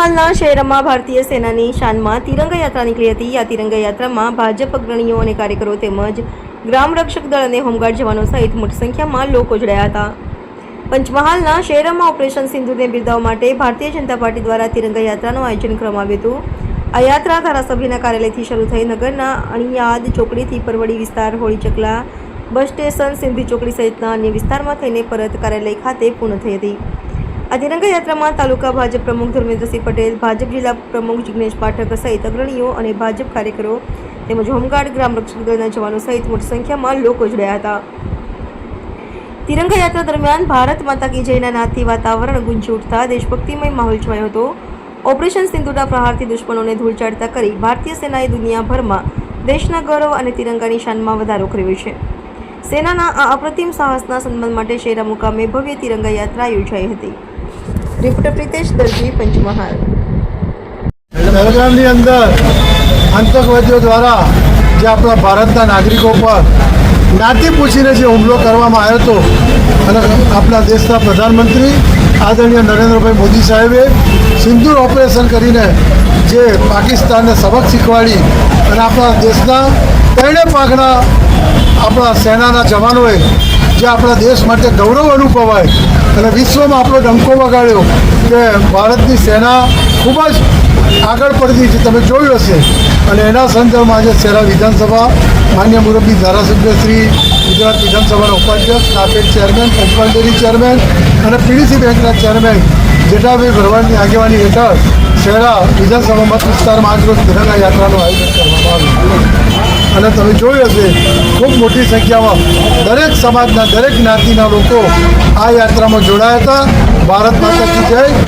શહેરમાં ભારતીય સેનાની શાનમાં તિરંગા યાત્રા નીકળી હતી. આ તિરંગા યાત્રામાં ભાજપ અગ્રણીઓ અને કાર્યકરો તેમજ ગ્રામ રક્ષક દળ અને હોમગાર્ડ જવાનો સહિત મોટી સંખ્યામાં લોકો જોડાયા હતા. પંચમહાલના શહેરમાં ઓપરેશન સિંધુને બિરદાવવા માટે ભારતીય જનતા પાર્ટી દ્વારા તિરંગા યાત્રાનું આયોજન કરવામાં આવ્યું હતું. આ યાત્રા ધારાસભ્યના કાર્યાલયથી શરૂ થઈ નગરના અણિયાદ ચોકડીથી પરવડી વિસ્તાર હોળી ચકલા બસ સ્ટેશન, સિંધી ચોકડી સહિતના અન્ય વિસ્તારમાં થઈને પરત કાર્યાલય ખાતે પૂર્ણ થઈ હતી. આ તિરંગા યાત્રામાં તાલુકા ભાજપ પ્રમુખ ધર્મેન્દ્રસિંહ પટેલ, ભાજપ જિલ્લા પ્રમુખ જિગ્નેશ પાઠક સહિત અગ્રણીઓ અને ભાજપ કાર્યકરો તેમજ હોમગાર્ડ ગ્રામ રક્ષક દળના જવાનો સહિત મોટી સંખ્યામાં લોકો જોડાયા હતા. તિરંગા યાત્રા દરમિયાન ભારત માતા કી જયના નાદથી વાતાવરણ ગુંજી ઉઠતા દેશભક્તિમય માહોલ છવાયો હતો. ઓપરેશન સિંધુના પ્રહારથી દુશ્મનોને ધૂળ ચાટતા કરી ભારતીય સેનાએ દુનિયાભરમાં દેશના ગૌરવ અને તિરંગાની શાનમાં વધારો કર્યો છે. સેનાના આ અપ્રતિમ સાહસના સન્માન માટે શેરા મુકામે ભવ્ય તિરંગા યાત્રા યોજાઈ હતી. રિપોર્ટર પ્રિતેશ દરજી પંચમહાલ. પહેલગામની અંદર આતંકવાદીઓ દ્વારા જે આપણા ભારતના નાગરિકો પર જ્ઞાતિ પૂછીને જે હુમલો કરવામાં આવ્યો હતો અને આપણા દેશના પ્રધાનમંત્રી આદરણીય નરેન્દ્રભાઈ મોદી સાહેબે સિંદૂર ઓપરેશન કરીને જે પાકિસ્તાનને સબક શીખવાડી અને આપણા દેશના ત્રણે પાકના આપણા સેનાના જવાનોએ જે આપણા દેશ માટે ગૌરવ અનુભવાય અને વિશ્વમાં આપણો ડંકો વગાડ્યો કે ભારતની સેના ખૂબ જ આગળ પડતી છે, તમે જોયું હશે. અને એના સંદર્ભમાં આજે શહેરા વિધાનસભા, માન્ય મુરબ્બી ધારાસભ્ય શ્રી ગુજરાત વિધાનસભાના ઉપાધ્યક્ષ નાપેટ ચેરમેન પંચમહાલ ચેરમેન અને પીડીસી બેંકના ચેરમેન જેઠાભાઈ ભરવાડની આગેવાની હેઠળ શહેરા વિધાનસભા મત વિસ્તારમાં આજરોજ તિરંગા યાત્રાનું આયોજન કરવામાં આવ્યું. અને તમે જોયું હશે, ખૂબ મોટી સંખ્યામાં દરેક સમાજના દરેક જ્ઞાતિના લોકો આ યાત્રામાં જોડાયા હતા. ભારત માતા કી જય.